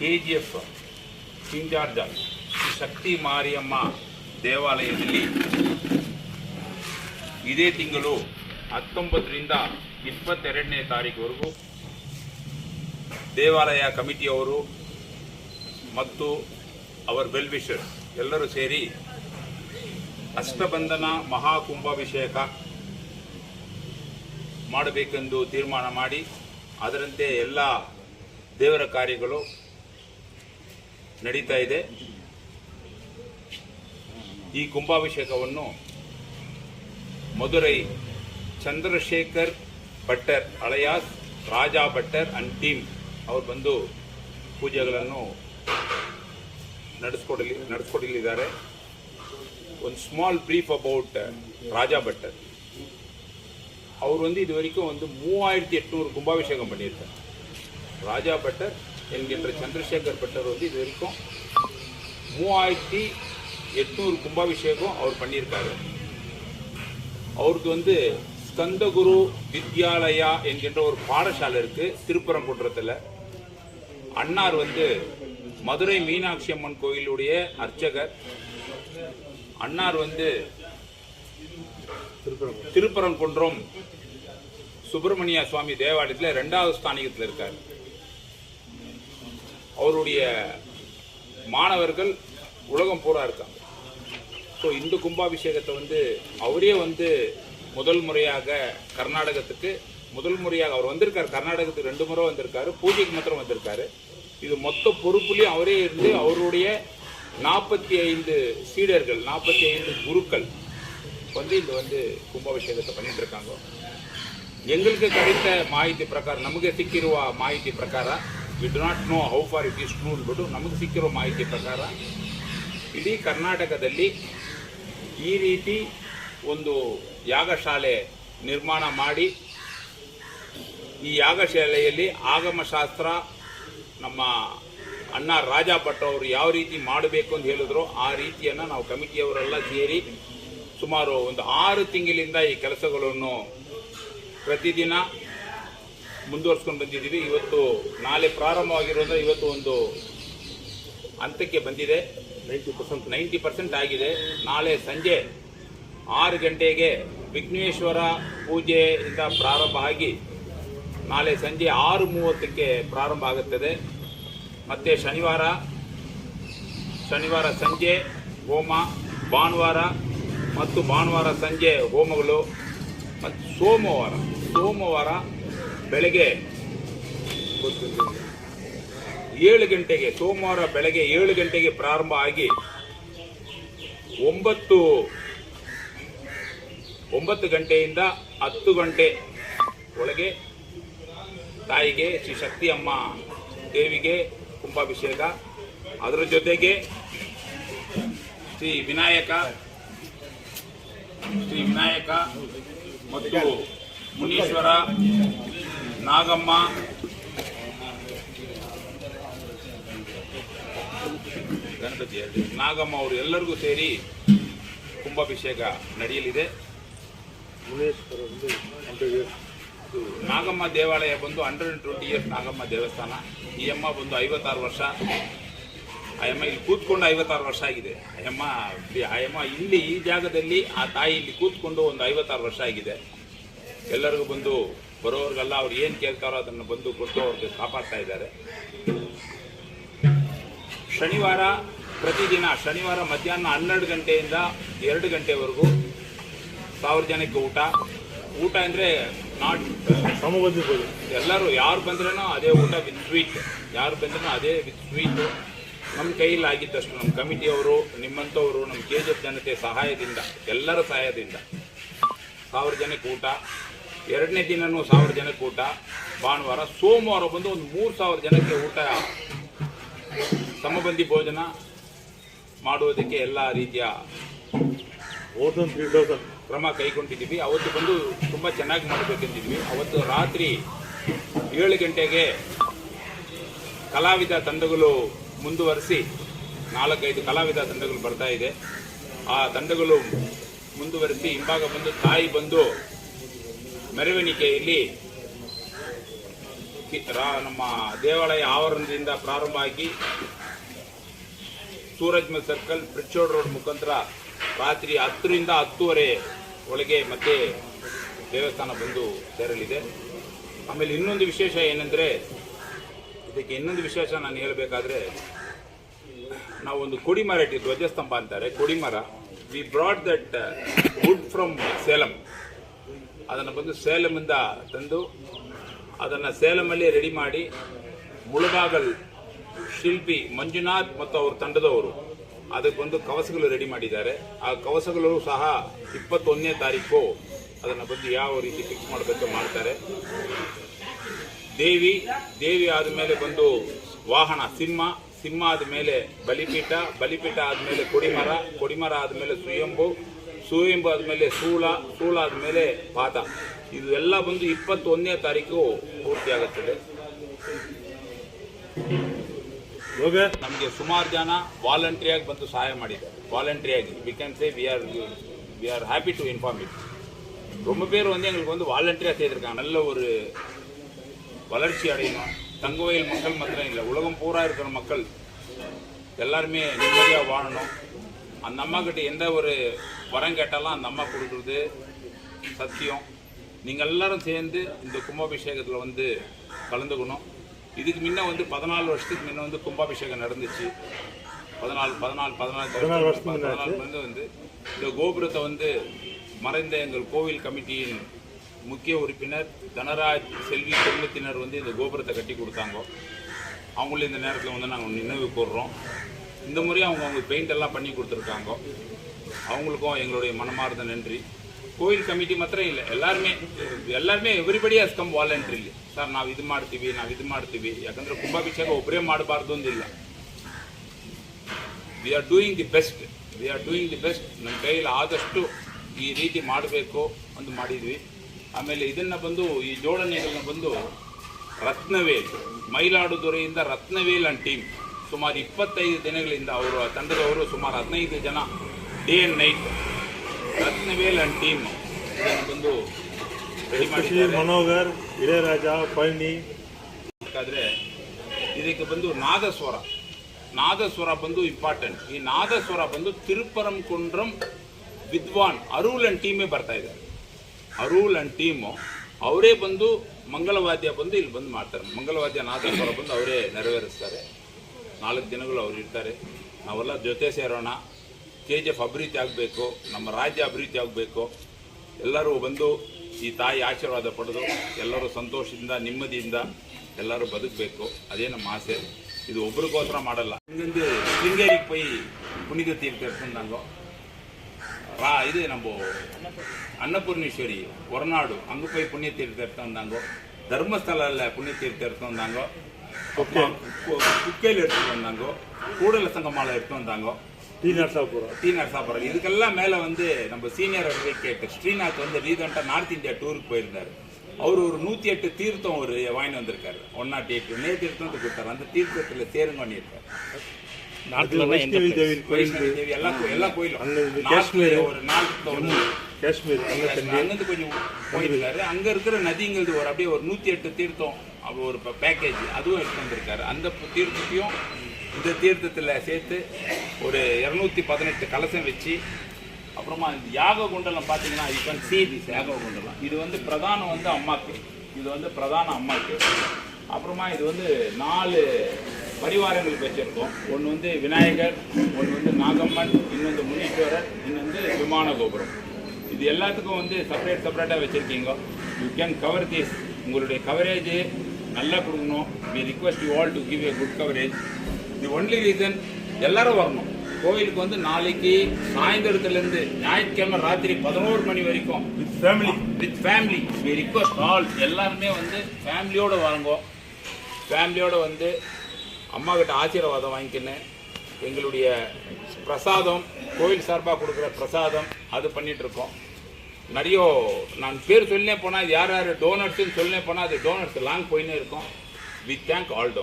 K G F George Shakti Mariamma ದೇವಾಲಯದಲ್ಲಿ ಇದೇ ತಿಂಗಳು ಹತ್ತೊಂಬತ್ತರಿಂದ ಇಪ್ಪತ್ತೆರಡನೇ ತಾರೀಕುವರೆಗೂ ದೇವಾಲಯ ಕಮಿಟಿಯವರು ಮತ್ತು ಅವರ್ ಬೆಲ್ಬಿಷರ್ಸ್ ಎಲ್ಲರೂ ಸೇರಿ ಅಷ್ಟಬಂಧನ ಮಹಾಕುಂಭಾಭಿಷೇಕ ಮಾಡಬೇಕೆಂದು ತೀರ್ಮಾನ ಮಾಡಿ, ಅದರಂತೆ ಎಲ್ಲ ದೇವರ ಕಾರ್ಯಗಳು ನಡೀತಾ ಇದೆ. ಈ ಕುಂಭಾಭಿಷೇಕವನ್ನು ಮಧುರೈ ಚಂದ್ರಶೇಖರ್ ಭಟ್ಟರ್, ಅಳಯಾಸ್ ರಾಜಾ ಭಟ್ಟರ್ ಅಂಡ್ ಟೀಮ್ ಅವ್ರು ಬಂದು ಪೂಜೆಗಳನ್ನು ನಡೆಸ್ಕೊಡಲಿ, ನಡೆಸ್ಕೊಡಲಿದ್ದಾರೆ. ಒಂದು small brief about Raja Bhattar. ಅವರೊಂದು ಇದುವರೆಗೂ ಒಂದು ಮೂವಾಯಿರತಿ ಎಂಟುನೂರು ಕುಂಭಾಭಿಷೇಕ ಮಾಡಿರ್ತಾರೆ. ರಾಜಾ ಭಟ್ಟರ್ என்கின்ற சந்திரசேகர் பட்டர் வந்து இது வரைக்கும் மூவாயிரத்தி எட்நூறு கும்பாபிஷேகம் அவர் பண்ணியிருக்காரு. அவருக்கு வந்து ஸ்கந்தகுரு வித்யாலயா என்கின்ற ஒரு பாடசாலை இருக்கு திருப்பரங்குன்றத்தில். அன்னார் வந்து மதுரை மீனாட்சி அம்மன் கோயிலுடைய அர்ச்சகர். அன்னார் வந்து திருப்பரங்குன்றம் சுப்பிரமணிய சுவாமி தேவாலயத்தில் ரெண்டாவது ஸ்தானிகத்தில் இருக்கார். அவருடைய மாணவர்கள் உலகம் பூரா இருக்காங்க. ஸோ இந்த கும்பாபிஷேகத்தை வந்து அவரே வந்து முதல் முறையாக கர்நாடகத்துக்கு முதல் முறையாக அவர் வந்திருக்கார். கர்நாடகத்துக்கு ரெண்டு முறை வந்திருக்காரு. பூஜைக்கு மாத்திரம் வந்திருக்காரு. இது மொத்த பொறுப்புலேயும் அவரே இருந்து அவருடைய நாற்பத்தி ஐந்து சீடர்கள் நாற்பத்தி ஐந்து குருக்கள் வந்து இந்த வந்து கும்பாபிஷேகத்தை பண்ணிட்டு இருக்காங்க. எங்களுக்கு கிடைத்த ಮಾಹಿತಿ ಪ್ರಕಾರ ನಮಗೆ ಸಿಕ್ಕಿರುವ ಮಾಹಿತಿ பிரகாரம் we do not know how far it is true ಅಂದ್ಬಿಟ್ಟು ನಮಗೆ ಸಿಕ್ಕಿರೋ ಮಾಹಿತಿ ಪ್ರಕಾರ ಇಡೀ ಕರ್ನಾಟಕದಲ್ಲಿ ಈ ರೀತಿ ಒಂದು ಯಾಗಶಾಲೆ ನಿರ್ಮಾಣ ಮಾಡಿ ಈ ಯಾಗಶಾಲೆಯಲ್ಲಿ ಆಗಮಶಾಸ್ತ್ರ ನಮ್ಮ ಅಣ್ಣ ರಾಜ ಭಟ್ ಅವರು ಯಾವ ರೀತಿ ಮಾಡಬೇಕು ಅಂತ ಹೇಳಿದ್ರು, ಆ ರೀತಿಯನ್ನು ನಾವು ಕಮಿಟಿಯವರೆಲ್ಲ ಸೇರಿ ಸುಮಾರು ಒಂದು ಆರು ತಿಂಗಳಿಂದ ಈ ಕೆಲಸಗಳನ್ನು ಪ್ರತಿದಿನ ಮುಂದುವರ್ಸ್ಕೊಂಡು ಬಂದಿದ್ದೀವಿ. ಇವತ್ತು ನಾಳೆ ಪ್ರಾರಂಭವಾಗಿರೋದ್ರೆ ಇವತ್ತು ಒಂದು ಹಂತಕ್ಕೆ ಬಂದಿದೆ. ನೈಂಟಿ ಪರ್ಸೆಂಟ್ ನೈಂಟಿ ಪರ್ಸೆಂಟ್ ಆಗಿದೆ. ನಾಳೆ ಸಂಜೆ ಆರು ಗಂಟೆಗೆ ವಿಘ್ನೇಶ್ವರ ಪೂಜೆಯಿಂದ ಪ್ರಾರಂಭ ಆಗಿ ನಾಳೆ ಸಂಜೆ ಆರು ಮೂವತ್ತಕ್ಕೆ ಪ್ರಾರಂಭ ಆಗುತ್ತದೆ. ಮತ್ತು ಶನಿವಾರ ಶನಿವಾರ ಸಂಜೆ ಹೋಮ, ಭಾನುವಾರ ಮತ್ತು ಭಾನುವಾರ ಸಂಜೆ ಹೋಮಗಳು. ಮತ್ತು ಸೋಮವಾರ ಸೋಮವಾರ ಬೆಳಗ್ಗೆ ಏಳು ಗಂಟೆಗೆ, ಸೋಮವಾರ ಬೆಳಗ್ಗೆ ಏಳು ಗಂಟೆಗೆ ಪ್ರಾರಂಭ ಆಗಿ ಒಂಬತ್ತು ಒಂಬತ್ತು ಗಂಟೆಯಿಂದ ಹತ್ತು ಗಂಟೆ ಒಳಗೆ ತಾಯಿಗೆ, ಶ್ರೀ ಶಕ್ತಿ ಅಮ್ಮ ದೇವಿಗೆ ಕುಂಭಾಭಿಷೇಕ. ಅದರ ಜೊತೆಗೆ ಶ್ರೀ ವಿನಾಯಕ ಶ್ರೀ ವಿನಾಯಕ ಮತ್ತು ಮುನೀಶ್ವರ ನಾಗಮ್ಮ. ನಾಗಮ್ಮ ಅವರು ಎಲ್ಲರಿಗೂ ಸೇರಿ ಕುಂಭಾಭಿಷೇಕ ನಡೆಯಲಿದೆ. ನಾಗಮ್ಮ ದೇವಾಲಯ ಬಂದು hundred and twenty years Nagamma ದೇವಸ್ಥಾನ. ಈ ಅಮ್ಮ ಬಂದು ಐವತ್ತಾರು ವರ್ಷ. ಆ ಇಲ್ಲಿ ಕೂತ್ಕೊಂಡು ಐವತ್ತಾರು ವರ್ಷ ಆಗಿದೆ. ಅಮ್ಮ ಅಮ್ಮ ಇಲ್ಲಿ ಈ ಜಾಗದಲ್ಲಿ ಆ ತಾಯಿ ಇಲ್ಲಿ ಕೂತ್ಕೊಂಡು ಒಂದು ಐವತ್ತಾರು ವರ್ಷ ಆಗಿದೆ. ಎಲ್ಲರಿಗೂ ಬಂದು ಬರೋರಿಗೆಲ್ಲ ಅವ್ರು ಏನು ಕೇಳ್ತಾರೋ ಅದನ್ನು ಬಂದು ಕೊಟ್ಟು ಅವ್ರಿಗೆ ಕಾಪಾಡ್ತಾ ಇದ್ದಾರೆ. ಶನಿವಾರ ಪ್ರತಿದಿನ, ಶನಿವಾರ ಮಧ್ಯಾಹ್ನ ಹನ್ನೆರಡು ಗಂಟೆಯಿಂದ ಎರಡು ಗಂಟೆವರೆಗೂ ಸಾವಿರ ಜನಕ್ಕೆ ಊಟ. ಊಟ ಅಂದರೆ ನಾಟ್ ಸಮಬಂಧಿಸಬಹುದು ಎಲ್ಲರೂ ಯಾರು ಬಂದ್ರೂ ಅದೇ ಊಟ ವಿತ್ ಸ್ವೀಟ್ ಯಾರು ಬಂದ್ರೂ ಅದೇ ವಿತ್ ಸ್ವೀಟ್ ನಮ್ಮ ಕೈಯಲ್ಲಿ ಆಗಿದ್ದಷ್ಟು ನಮ್ಮ ಕಮಿಟಿಯವರು ನಿಮ್ಮಂಥವರು ನಮ್ಮ ಕೆ ಜನತೆ ಸಹಾಯದಿಂದ, ಎಲ್ಲರ ಸಹಾಯದಿಂದ ಸಾವಿರ ಜನಕ್ಕೆ ಊಟ. ಎರಡನೇ ದಿನನೂ ಸಾವಿರ ಜನಕ್ಕೆ ಊಟ, ಭಾನುವಾರ, ಸೋಮವಾರ ಬಂದು ಒಂದು ಮೂರು ಸಾವಿರ ಜನಕ್ಕೆ ಊಟ. ಸಮಬಂಧಿ ಭೋಜನ ಮಾಡುವುದಕ್ಕೆ ಎಲ್ಲ ರೀತಿಯ ಕ್ರಮ ಕೈಗೊಂಡಿದ್ದೀವಿ. ಅವತ್ತು ಬಂದು ತುಂಬ ಚೆನ್ನಾಗಿ ಮಾಡಬೇಕೆಂದಿದ್ವಿ ಅವತ್ತು ರಾತ್ರಿ ಏಳು ಗಂಟೆಗೆ ಕಲಾವಿದ ತಂಡಗಳು ಮುಂದುವರಿಸಿ ನಾಲ್ಕೈದು ಕಲಾವಿದ ತಂಡಗಳು ಬರ್ತಾ ಇದೆ. ಆ ತಂಡಗಳು ಮುಂದುವರಿಸಿ ಹಿಂಭಾಗ ಬಂದು ತಾಯಿ ಬಂದು ಮೆರವಣಿಗೆಯಲ್ಲಿ ನಮ್ಮ ದೇವಾಲಯ ಆವರಣದಿಂದ ಪ್ರಾರಂಭ ಆಗಿ ಸೂರಜ್ ಮಲ್ ಸರ್ಕಲ್ ಪ್ರಿಚೋಡ್ ರೋಡ್ ಮುಖಾಂತರ ರಾತ್ರಿ ಹತ್ತರಿಂದ ಹತ್ತುವರೆ ಒಳಗೆ ಮತ್ತೆ ದೇವಸ್ಥಾನ ಬಂದು ಸೇರಲಿದೆ. ಆಮೇಲೆ ಇನ್ನೊಂದು ವಿಶೇಷ ಏನಂದರೆ, ಇದಕ್ಕೆ ಇನ್ನೊಂದು ವಿಶೇಷ ನಾನು ಹೇಳಬೇಕಾದ್ರೆ, ನಾವೊಂದು ಕೊಡಿಮರ ಇಟ್ಟಿದ್ದು ಧ್ವಜಸ್ತಂಭ ಅಂತಾರೆ ಕೊಡಿಮರ we brought that wood from Salem ಅದನ್ನು ಬಂದು ಸೇಲಮಿಂದ ತಂದು ಅದನ್ನು ಸೇಲಮಲ್ಲಿ ರೆಡಿ ಮಾಡಿ ಮುಳುಬಾಗಲ್ ಶಿಲ್ಪಿ ಮಂಜುನಾಥ್ ಮತ್ತು ಅವ್ರ ತಂಡದವರು ಅದಕ್ಕೆ ಬಂದು ಕವಸಗಳು ರೆಡಿ ಮಾಡಿದ್ದಾರೆ. ಆ ಕವಸಗಳು ಸಹ ಇಪ್ಪತ್ತೊಂದನೇ ತಾರೀಕು ಅದನ್ನು ಬಂದು ಯಾವ ರೀತಿ ಫಿಕ್ಸ್ ಮಾಡಬೇಕು ಮಾಡ್ತಾರೆ. ದೇವಿ ದೇವಿ ಆದಮೇಲೆ ಬಂದು ವಾಹನ, ಸಿಂಹ ಸಿಂಹ ಆದಮೇಲೆ ಬಲಿಪೀಠ ಬಲಿಪೀಠ ಆದಮೇಲೆ ಕೊಡಿಮರ ಕೊಡಿಮರ ಆದಮೇಲೆ ಸುಯಂಬು ಸುಯಂಬು ಆದಮೇಲೆ ಸೂಳ ಸೂಳ ಆದಮೇಲೆ ಪಾತ ಇದು ಎಲ್ಲ ಬಂದು ಇಪ್ಪತ್ತೊಂದನೇ ತಾರೀಕು ಪೂರ್ತಿಯಾಗುತ್ತದೆ ಓಕೆ ನಮಗೆ ಸುಮಾರು ಜನ ವಾಲಂಟ್ರಿಯಾಗಿ ಬಂದು ಸಹಾಯ ಮಾಡಿದ್ದಾರೆ வாலண்டரியாகி we can say we are we are happy to inform it ரொம்ப பேர் வந்து எங்களுக்கு வந்து வாலண்டரியாக செய்திருக்காங்க நல்ல ஒரு வளர்ச்சி அடையணும் தங்கவயல் மக்கள் மாத்திரம் இல்லை உலகம் பூரா இருக்கிற மக்கள் எல்லாருமே நிம்மதியாக வாழணும் அந்த அம்மா கிட்ட எந்த ஒரு வரம் கேட்டாலும் அந்த அம்மா கொடுக்குறது சத்தியம். நீங்கள் எல்லாரும் சேர்ந்து இந்த கும்பாபிஷேகத்தில் வந்து கலந்துக்கணும். இதுக்கு முன்ன வந்து பதினாலு வருஷத்துக்கு முன்ன வந்து கும்பாபிஷேகம் நடந்துச்சு. பதினாலு பதினாலு பதினாலு முன்ன பதினாலு வந்து வந்து இந்த கோபுரத்தை வந்து மறைந்த எங்கள் கோவில் கமிட்டியின் முக்கிய உறுப்பினர் தனராஜ் செல்வி குடும்பத்தினர் வந்து இந்த கோபுரத்தை கட்டி கொடுத்தாங்க. அவங்களும் இந்த நேரத்தில் வந்து நாங்கள் நினைவு கூறுறோம் இந்த முறை அவங்க அவங்க பெயிண்ட் எல்லாம் பண்ணி கொடுத்துருக்காங்க அவங்களுக்கும் எங்களுடைய மனமார்ந்த நன்றி ಕೋವಿಲ್ ಕಮಿಟಿ ಮಾತ್ರ ಇಲ್ಲ ಎಲ್ಲಾರುಮೇ ಎಲ್ಲಾರುಮೇ everybody has come voluntary sir ನಾವು ಇದು ಮಾಡ್ತೀವಿ ನಾವು ಇದು ಮಾಡ್ತೀವಿ ಯಾಕಂದ್ರೆ ಕುಂಭಾಭಿಷೇಕ ಒಬ್ಬರೇ ಮಾಡಬಾರ್ದು ಅಂದಿಲ್ಲ we are doing the best we are doing the best ನಮ್ಮ ಕೈಯಲ್ಲಿ ಆದಷ್ಟು ಈ ರೀತಿ ಮಾಡಬೇಕು ಅಂತ ಮಾಡಿದ್ವಿ ಆಮೇಲೆ ಇದನ್ನು ಬಂದು ಈ ಜೋಡಣೆಗಳನ್ನ ಬಂದು ರತ್ನವೇಲ್ ಮೈಲಾಡುದುರೆಯಿಂದ ರತ್ನವೇಲ್ ಅಂಡ್ ಟೀಮ್ ಸುಮಾರು ಇಪ್ಪತ್ತೈದು ದಿನಗಳಿಂದ ಅವರು ತಂಡದವರು ಸುಮಾರು ಹದಿನೈದು ಜನ day and night Rathnavel and team ಇದನ್ನು ಬಂದು ರೆಡಿ ಮನೋಗರ್ ಇಳೆಯರಾಜ ಪಳನಿ ಬೇಕಾದ್ರೆ ಇದಕ್ಕೆ ಬಂದು ನಾದಸ್ವರ. ನಾದಸ್ವರ ಬಂದು ಇಂಪಾರ್ಟೆಂಟ್ ಈ ನಾದಸ್ವರ ಬಂದು ತಿರುಪರಂ ಕುಂಡ್ರಂ ವಿದ್ವಾನ್ ಅರೂಲ್ ಆ್ಯಂಡ್ ಟೀಮೇ ಬರ್ತಾ ಇದ್ದಾರೆ. ಅರೂಲ್ ಆ್ಯಂಡ್ ಟೀಮು ಅವರೇ ಬಂದು ಮಂಗಳವಾದ್ಯ ಬಂದು ಇಲ್ಲಿ ಬಂದು ಮಾಡ್ತಾರೆ. ಮಂಗಳವಾದ್ಯ ನಾದಸ್ವರ ಬಂದು ಅವರೇ ನೆರವೇರಿಸ್ತಾರೆ. ನಾಲ್ಕು ದಿನಗಳು ಅವ್ರು ಇರ್ತಾರೆ. ನಾವೆಲ್ಲ ಜೊತೆ ಸೇರೋಣ. ಕೆ ಜಿ ಎಫ್ ಅಭಿವೃದ್ಧಿ ಆಗಬೇಕು. ನಮ್ಮ ರಾಜ್ಯ ಅಭಿವೃದ್ಧಿ ಆಗಬೇಕು. ಎಲ್ಲರೂ ಬಂದು ಈ ತಾಯಿ ಆಶೀರ್ವಾದ ಪಡೆದು ಎಲ್ಲರೂ ಸಂತೋಷದಿಂದ, ನೆಮ್ಮದಿಯಿಂದ ಎಲ್ಲರೂ ಬದುಕಬೇಕು. ಅದೇ ನಮ್ಮ ಆಸೆ. ಇದು ಒಬ್ರಿಗೋಸ್ಕರ ಮಾಡಲ್ಲ. ಹಿಂಗೊಂದು ಶೃಂಗೇರಿಗೆ ಪೈ ಪುನೀತ ತೀರ್ಥ ನಾನು. ರಾ, ಇದೆ ನಮ್ಮ ಅನ್ನಪೂರ್ಣೇಶ್ವರಿ, ಹೊರನಾಡು ಅಂಗಪೈ ಪುಣ್ಯತೀರ್ಥ ಇರ್ತಂದಂಗೋ ಧರ್ಮಸ್ಥಳ ಅಲ್ಲ ಪುಣ್ಯತೀರ್ಥ ಇರ್ತಂದಂಗೋ குக்கேல் எடுத்துகிட்டு வந்தாங்கோ. கூடல சங்கமாலை எடுத்து வந்தாங்கோ. டி நரசாபுரம் டி நரசாபுரம் இதுக்கெல்லாம் மேல வந்து நம்ம சீனியர் அட்வொகேட் ஸ்ரீநாத் வந்து ரீசெண்டாக நார்த் இந்தியா டூருக்கு போயிருந்தாரு. அவர் ஒரு நூத்தி எட்டு தீர்த்தம் ஒரு வாங்கி வந்திருக்காரு. ஒன் நாட் எயிட் நேற்று தீர்த்தம் கொடுத்தாரு. அந்த தீர்த்தத்துல சேருங்க பண்ணியிருக்காரு. வைஷ்ணவி எல்லா எல்லா கோயிலும். காஷ்மீர். ஒரு போயிருக்காரு அங்கே இருக்கிற நதிங்கிறது ஒரு அப்படியே ஒரு நூத்தி எட்டு தீர்த்தம். அவர் ஒரு பேக்கேஜ் அதுவும் எடுத்து வந்திருக்காரு அந்த தீர்த்தத்தையும் இந்த தீர்த்தத்தில் சேர்த்து ஒரு இரநூத்தி பதினெட்டு கலசம் வச்சு அப்புறமா இந்த யாக குண்டலம் பார்த்தீங்கன்னா இப்போ கேன் see யாக குண்டலம் இது வந்து பிரதானம் வந்து அம்மாக்கு. இது வந்து பிரதான அம்மாக்கு. அப்புறமா இது வந்து நாலு பரிவாரங்களுக்கு வச்சுருக்கோம். ஒன்று வந்து விநாயகர் ஒன்று வந்து நாகம்மன் இன்னொன்று முனீஸ்வரர் இன்னொன்று விமான கோபுரம். இது எல்லாத்துக்கும் வந்து செப்பரேட் செப்பரேட்டாக வச்சுருக்கீங்க. யூ கேன் கவர் திஸ் உங்களுடைய கவரேஜ் நல்லா கொடுக்கணும். We request you all to give a good coverage the only reason எல்லாரும் வரணும். கோயிலுக்கு வந்து நாளைக்கு சாயந்தரத்துலேருந்து ஞாயிற்றுக்கிழமை ராத்திரி பதினோரு மணி வரைக்கும். With family with family we request all எல்லாருமே வந்து ஃபேமிலியோடு வாங்க ஃபேமிலியோடு வந்து அம்மாக்கிட்ட ஆசீர்வாதம் வாங்கிக்கின்னு எங்களுடைய பிரசாதம் கோயில் சார்பாக கொடுக்குற பிரசாதம் அது பண்ணிகிட்ருக்கோம் நிறைய நான் பேர் சொல்லினே போனால் யார் யார்? டோனர்ஸ்ன்னு சொல்லினே போனால் அது டோனர்ஸ் லாங் போயின்னே இருக்கும். We thank all tone